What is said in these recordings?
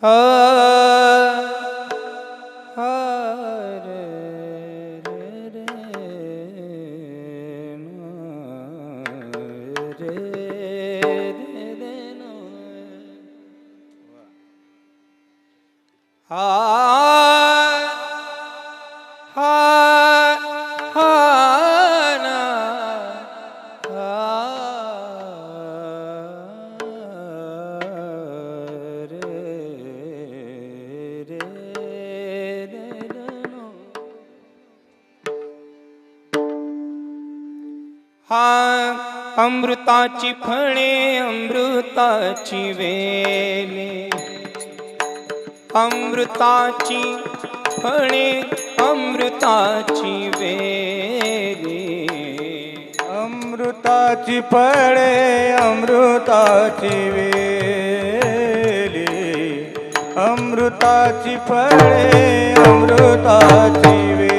啊。हा अमृताची फळे अमृताची वेले. अमृताची फळे अमृताची वेले. अमृताची फळे अमृताची वेले. अमृताची फळे अमृताची वेली.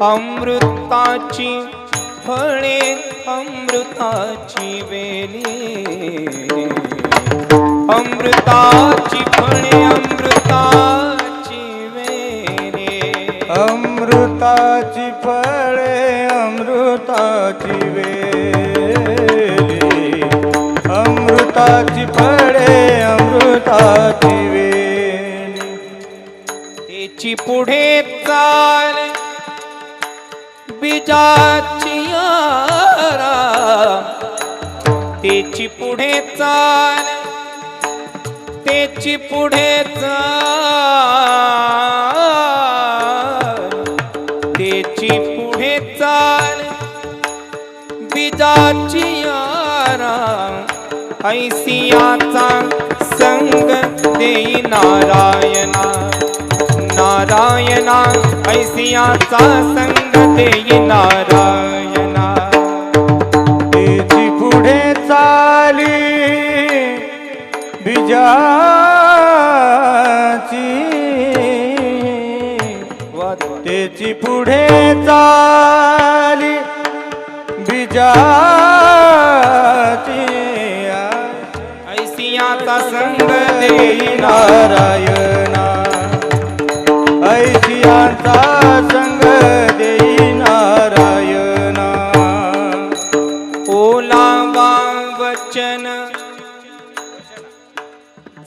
अमृताची फळे अमृताची वेली. अमृताची फळे अमृताची वेली. अमृताची फळे अमृताची वेली. अमृताची फळे अमृताची वेली. त्याची पुढे चाल तेची पुढे चाल तेची पुढे चाल. तेची पुढे चाल बीजाची यारा ऐसियाचा संग देई नारायणा. नारायणा ऐसियाचा संग देई नारायणा त्याची पुढे चाली बिजाची. त्याची पुढे चाली बिजाची. ऐसियाचा संग देई नारायणा. ऐशियांचा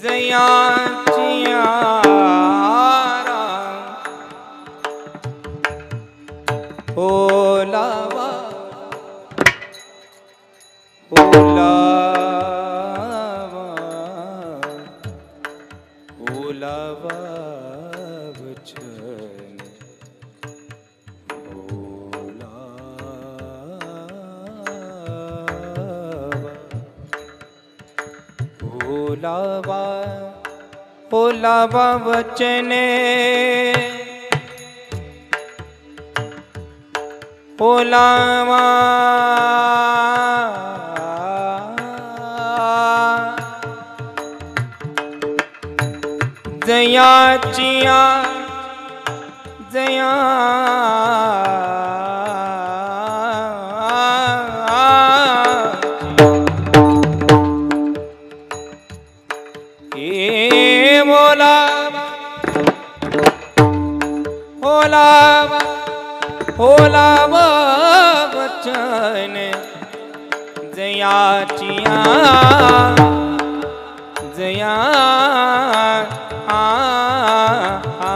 जयाची यारा ओलावा ओलावा ओलावा वचन ओलावा ओलावा वचने ओलावा जयाचिया जया ए जयाचिया जया आ आ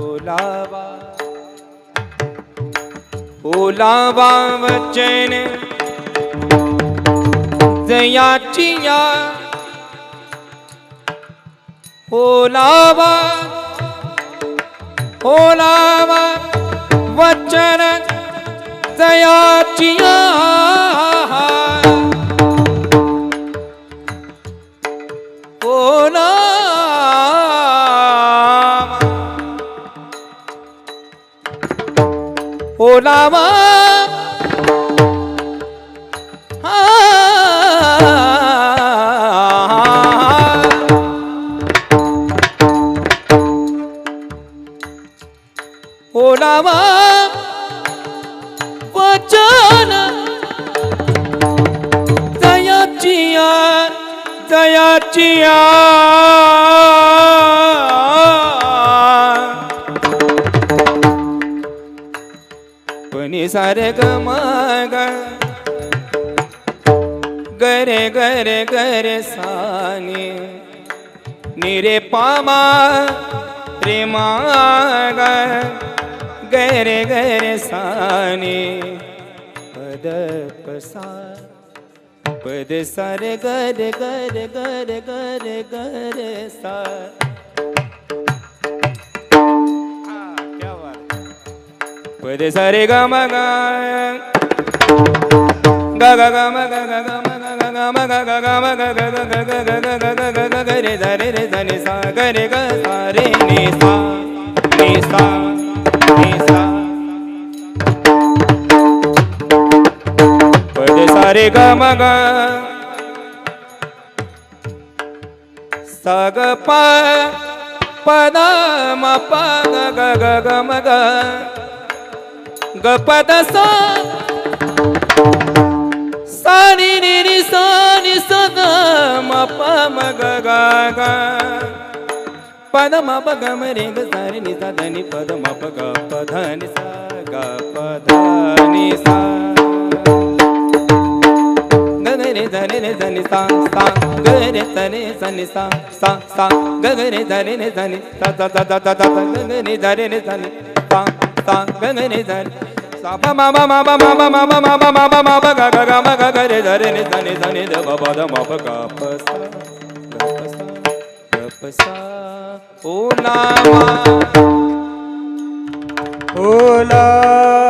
ओलावा ओलावा वचन जयाचिया. ओलावा ओलावा चर जयाचिया ओलावा ओलावा आ ओलावा पणी सारे ग मग गरे गरे गरे साने। निरे पामा रे माग गरे गरे साने। पद पसा पद सारे गरे गरे गरे गरे गरे सा पद सारे ग म ग ग ग ग म ग ग ग म ग ग ग म ग ग ग म ग ग ग ग ग ग ग ग ग ग ग रे रे रे नि सा ग रे ग सा रे नि सा नि सा नि सा पद ग म ग सा ग प प म प ग ग ग ग म ग गपदसा सानी निरी सानी सद मप मग गा पद ग मरे ग सारी नि धनी पद मप ग पधनी सा ग पधनी सा. गगरे धरे रे धनी सा सा. गगरे तरे सनी सा सा सा. गगरे धरे रे धनी सा सा सा सा सा गगरे धरे रे धनी सा सा. गगरे धरे मामा मामा मामा मामा मामा मामा मामा गा गा गा मा गा गा रे धा रे नि धा नि धा नि ध ग ब ध म प ग प स ग प स ग प स ओ नामा ओ ला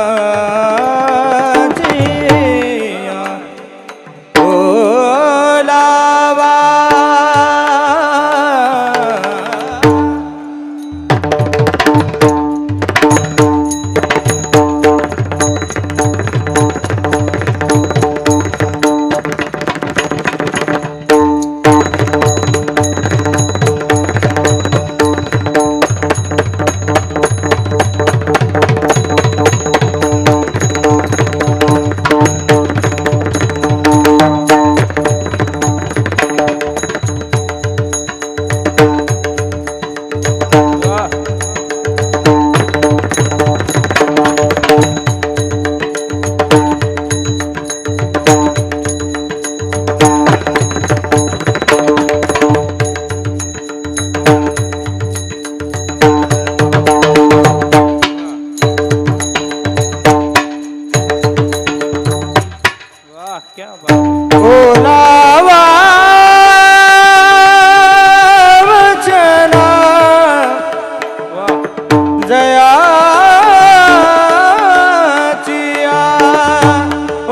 जयाचिया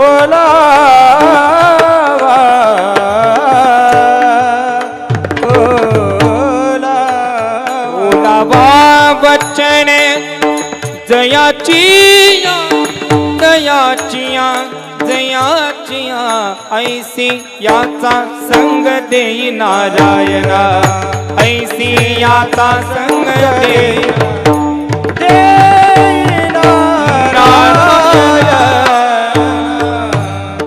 ओलावा। ओलावा। ओलावा वचन जयाची दयाचिया जयाचिया ऐसी याचा संग देई नारायणा ऐसी याचा संग देई મારા